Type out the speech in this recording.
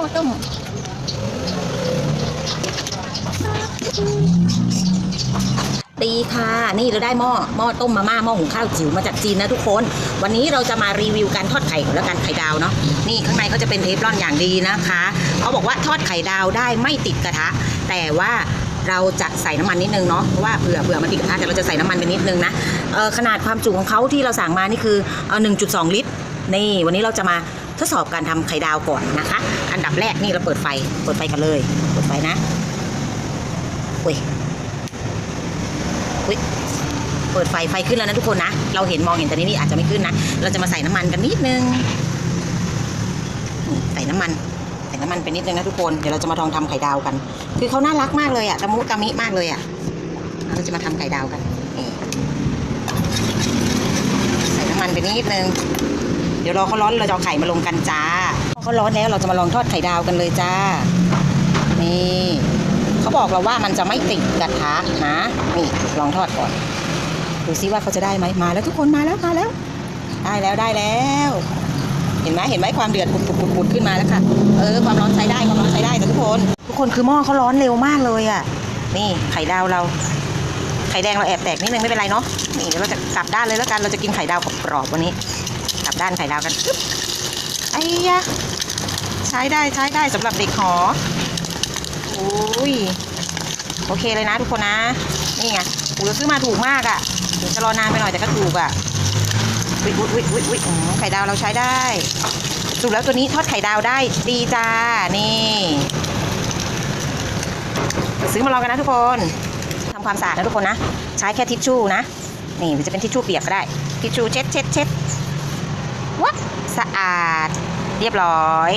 ม้อต้มดีค่ะ นี่เราได้หม้อหม้อต้มมาม่าหม้อหุงข้าวจิ๋วมาจากจีนนะทุกคน วันนี้เราจะมารีวิวการทอดไข่ก่อนแล้วกันไข่ดาวเนาะนี่ข้างในเขาจะเป็นเทฟลอนอย่างดีนะคะ เขาบอกว่าทอดไข่ดาวได้ไม่ติดกระทะ แต่ว่าเราจะใส่น้ำมันนิดนึงเนาะเพราะว่าเผื่อเผื่อมันติดกระทะแต่เราจะใส่น้ำมันไปนิดนึงนะขนาดความจุของเขาที่เราสั่งมานี่คือ 1.2 ลิตร นี่วันนี้เราจะมาทดสอบการทำไข่ดาวก่อนนะคะ นดับแรกนี่เราเปิดไฟ เปิดไฟกันเลย เปิดไฟนะอุ้ยอุ๊ยเปิดไฟไฟขึ้นแล้วนะทุกคนนะ เราเห็นมองเห็นแต่นี่นี่อาจจะไม่ขึ้นนะ เราจะมาใส่น้ำมันกันนิดนึง ใส่น้ำมัน ใส่น้ำมันไปนิดนึงนะทุกคน เดี๋ยวเราจะมาลองทำไข่ดาวกัน คือเขาน่ารักมากเลยอะตะมุตะมิมากเลยอะเราจะมาทำไข่ดาวกัน ใส่น้ำมันไปนิดนึง เดี๋ยวรอเขาร้อนเราจะเอาไข่มาลงกันจ้าเขาร้อนแล้วเราจะมาลองทอดไข่ดาวกันเลยจ้า นี่เขาบอกเราว่ามันจะไม่ติดกระทะนะนี่ลองทอดก่อนดูซิว่าเขาจะได้ไหมมาแล้วทุกคนมาแล้วมาแล้ว ได้แล้วได้แล้ว เห็นไหมเห็นไหมความเดือดปุดปุดปุดปุดขึ้นมาแล้วค่ะเออความร้อนใช้ได้ความร้อนใช้ได้แต่ทุกคน ทุกคนคือหม้อเขาร้อนเร็วมากเลยอะ นี่ไข่ดาวเราไข่แดงเราแอบแตกนิดนึงไม่เป็นไรเนาะนี่เดี๋ยวเราจะกลับด้านเลยแล้วกันเราจะกินไข่ดาวกรอบๆวันนี้ ลับด้านไข่ดาวกันปึ๊บไอ้ยะใช้ได้ใช้ได้สำหรับเด็กหอโอ้ยโอเคเลยนะทุกคนนะ นี่ไงอูเราซื้อมาถูกมากอะ่ะเดี๋ยวจะรอนานไปหน่อยแต่ก็ถูกอะ่ะวิวิวิวิวิอืมไข่ดาวเราใช้ได้สรุปแล้วตัวนี้ทอดไข่ดาวได้ดีจ้า นี่ซื้อมาลองกันนะทุกคนทำความสะอาดนะทุกคนนะ ใช้แค่ทิชชู่นะ นี่จะเป็นทิชชู่เปียกก็ได้ ทิชชู่เช็ดเช็ดเช็ด สะอาดเรียบร้อย